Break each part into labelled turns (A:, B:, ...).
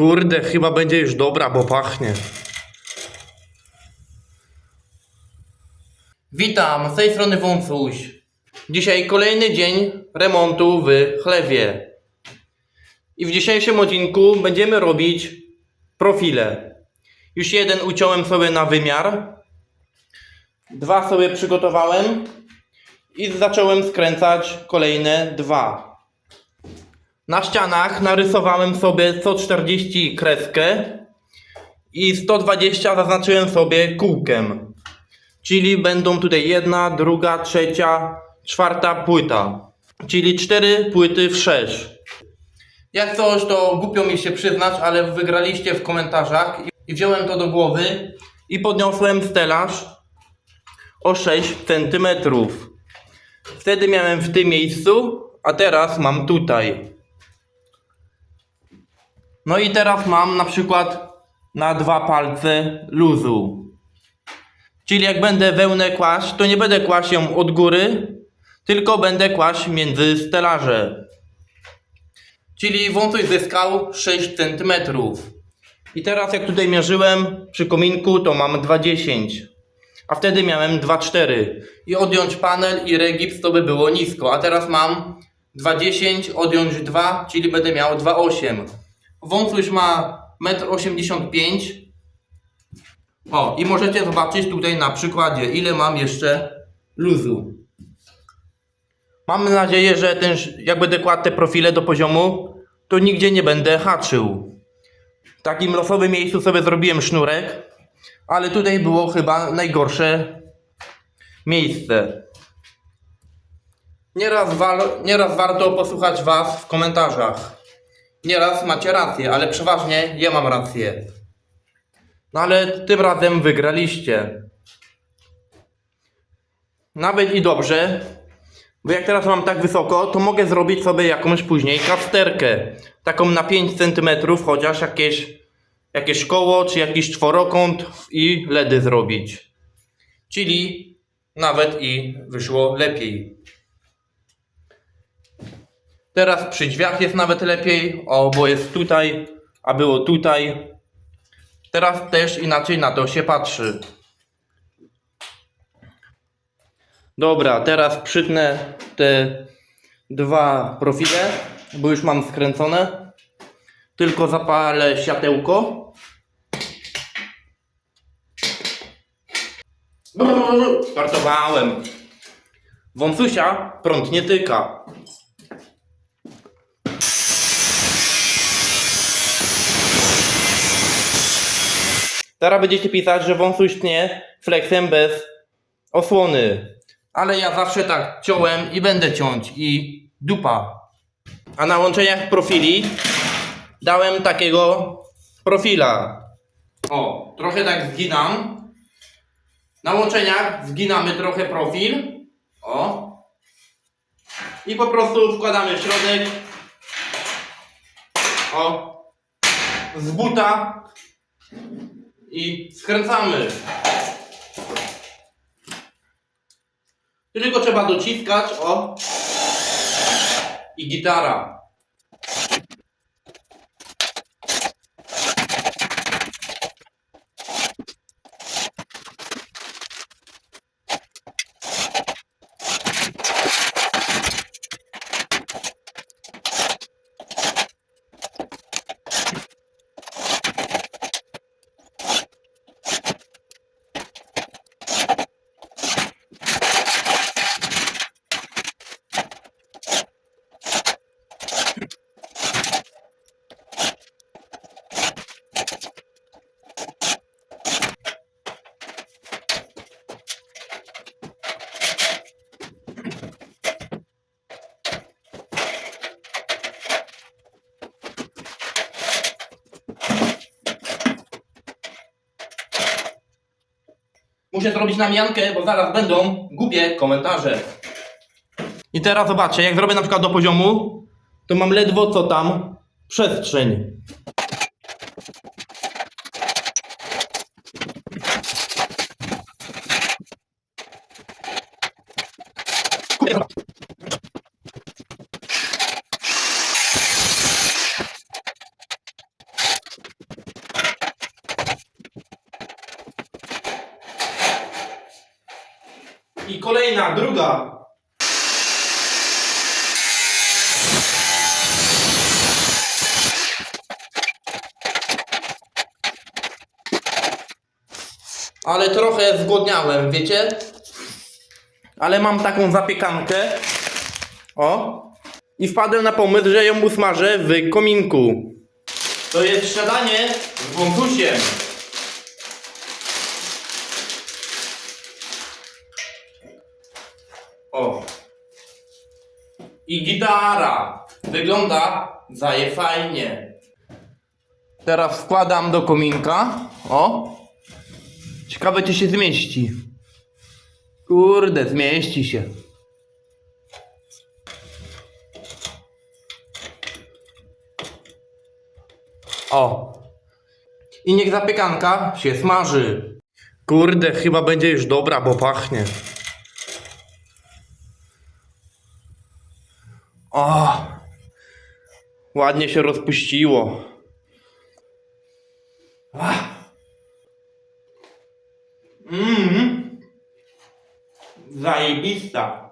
A: Kurde, chyba będzie już dobra, bo pachnie. Witam, z tej strony Wąsuś. Dzisiaj kolejny dzień remontu w chlewie. I w dzisiejszym odcinku będziemy robić profile. Już jeden uciąłem sobie na wymiar. Dwa sobie przygotowałem. I zacząłem skręcać kolejne dwa. Na ścianach narysowałem sobie co 40 kreskę i 120 zaznaczyłem sobie kółkiem. Czyli będą tutaj jedna, druga, trzecia, czwarta płyta. Czyli cztery płyty w 6. Jak coś, to głupio mi się przyznać, ale wygraliście w komentarzach i wziąłem to do głowy i podniosłem stelaż o 6 cm. Wtedy miałem w tym miejscu, a teraz mam tutaj. No i teraz mam na przykład na dwa palce luzu. Czyli jak będę wełnę kłaść, to nie będę kłaść ją od góry, tylko będę kłaść między stelaże. Czyli wąsuś zyskał 6 cm. I teraz jak tutaj mierzyłem przy kominku, to mam 2,10 a wtedy miałem 2,4 i odjąć panel i regips to by było nisko, a teraz mam 2,10 odjąć 2, czyli będę miał 2,8 wąsuś ma 1,85 m o i możecie zobaczyć tutaj na przykładzie ile mam jeszcze luzu mam nadzieję, że ten, jak będę kładł te profile do poziomu to nigdzie nie będę haczył w takim losowym miejscu sobie zrobiłem sznurek ale tutaj było chyba najgorsze miejsce. Nieraz, wal, nieraz warto posłuchać Was w komentarzach. Nieraz macie rację, ale przeważnie ja mam rację. No ale tym razem wygraliście. Nawet i dobrze, bo jak teraz mam tak wysoko, to mogę zrobić sobie jakąś później kasterkę. Taką na 5 cm, chociaż jakieś jakieś koło, czy jakiś czworokąt i LEDy zrobić. Czyli nawet i wyszło lepiej. Teraz przy drzwiach jest nawet lepiej, o, bo jest tutaj, a było tutaj. Teraz też inaczej na to się patrzy. Dobra, teraz przytnę te dwa profile, bo już mam skręcone. Tylko zapalę światełko. Startowałem. Wąsusia prąd nie tyka. Teraz będziecie pisać, że wąsuś tnie flexem bez osłony. Ale ja zawsze tak ciąłem i będę ciąć i dupa. A na łączeniach profili dałem takiego profila. O, trochę tak zginam. Na łączeniach zginamy trochę profil. O. I po prostu wkładamy w środek. O. Z buta. I skręcamy. Tylko trzeba dociskać. O. I gitara. Muszę zrobić namiankę, bo zaraz będą głupie komentarze. I teraz zobaczcie, jak zrobię na przykład do poziomu, to mam ledwo co tam przestrzeń. I kolejna, druga. Ale trochę zgłodniałem, wiecie? Ale mam taką zapiekankę. O. I wpadłem na pomysł, że ją usmażę w kominku. To jest śniadanie z wątusiem. O. I gitara. Wygląda zaje fajnie. Teraz wkładam do kominka. O. Ciekawe czy się zmieści. Kurde, zmieści się. O. I niech zapiekanka się smaży. Kurde, chyba będzie już dobra, bo pachnie. O. Ładnie się rozpuściło. Mmm. Zajebista.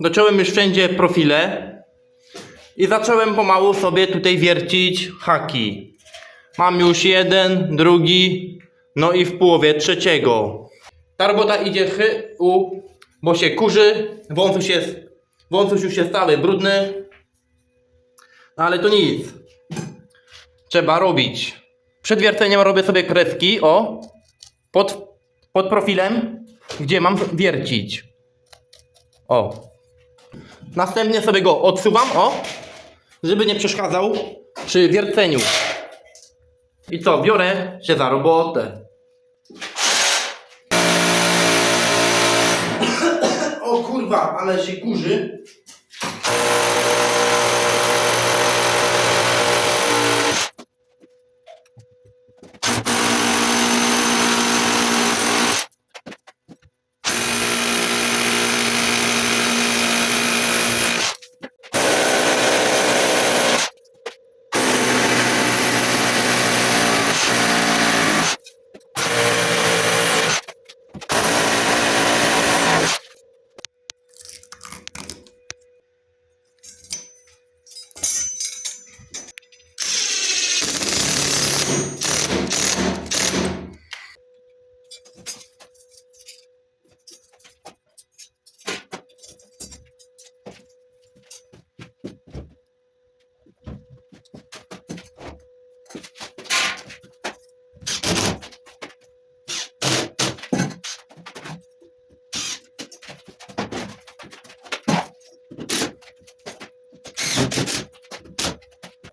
A: Zacząłem już wszędzie profile i zacząłem pomału sobie tutaj wiercić haki. Mam już jeden, drugi, no i w połowie trzeciego. Ta robota idzie u, bo się kurzy, wąsuś jest, wąsuś już jest cały brudny. No ale to nic. Trzeba robić. Przed wierceniem robię sobie kreski, o, pod, pod profilem, gdzie mam wiercić. O. Następnie sobie go odsuwam, o, żeby nie przeszkadzał przy wierceniu. I co, biorę się za robotę. Kurwa, ale się kurzy.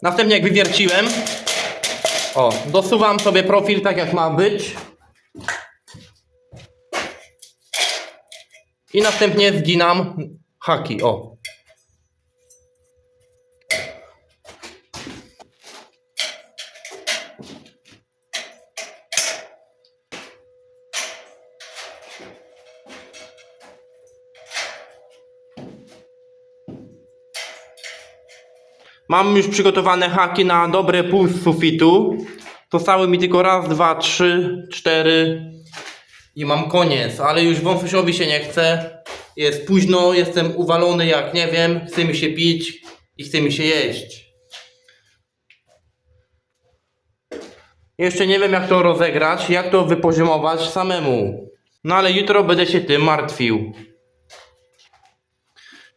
A: Następnie jak wywierciłem, o, dosuwam sobie profil tak jak ma być. I następnie zginam haki, o. Mam już przygotowane haki na dobre pół sufitu. Zostały mi tylko raz, dwa, trzy, cztery i mam koniec, ale już wąsusiowi się nie chce. Jest późno, jestem uwalony jak nie wiem, chce mi się pić i chce mi się jeść. Jeszcze nie wiem jak to rozegrać, jak to wypoziomować samemu. No ale jutro będę się tym martwił.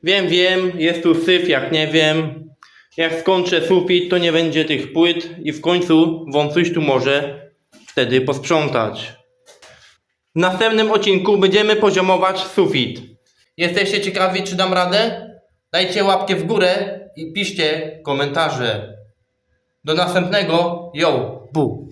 A: Wiem, wiem, jest tu syf jak nie wiem. Jak skończę sufit, to nie będzie tych płyt i w końcu wąsuś tu może wtedy posprzątać. W następnym odcinku będziemy poziomować sufit. Jesteście ciekawi, czy dam radę? Dajcie łapkę w górę i piszcie komentarze. Do następnego. Yo, bu.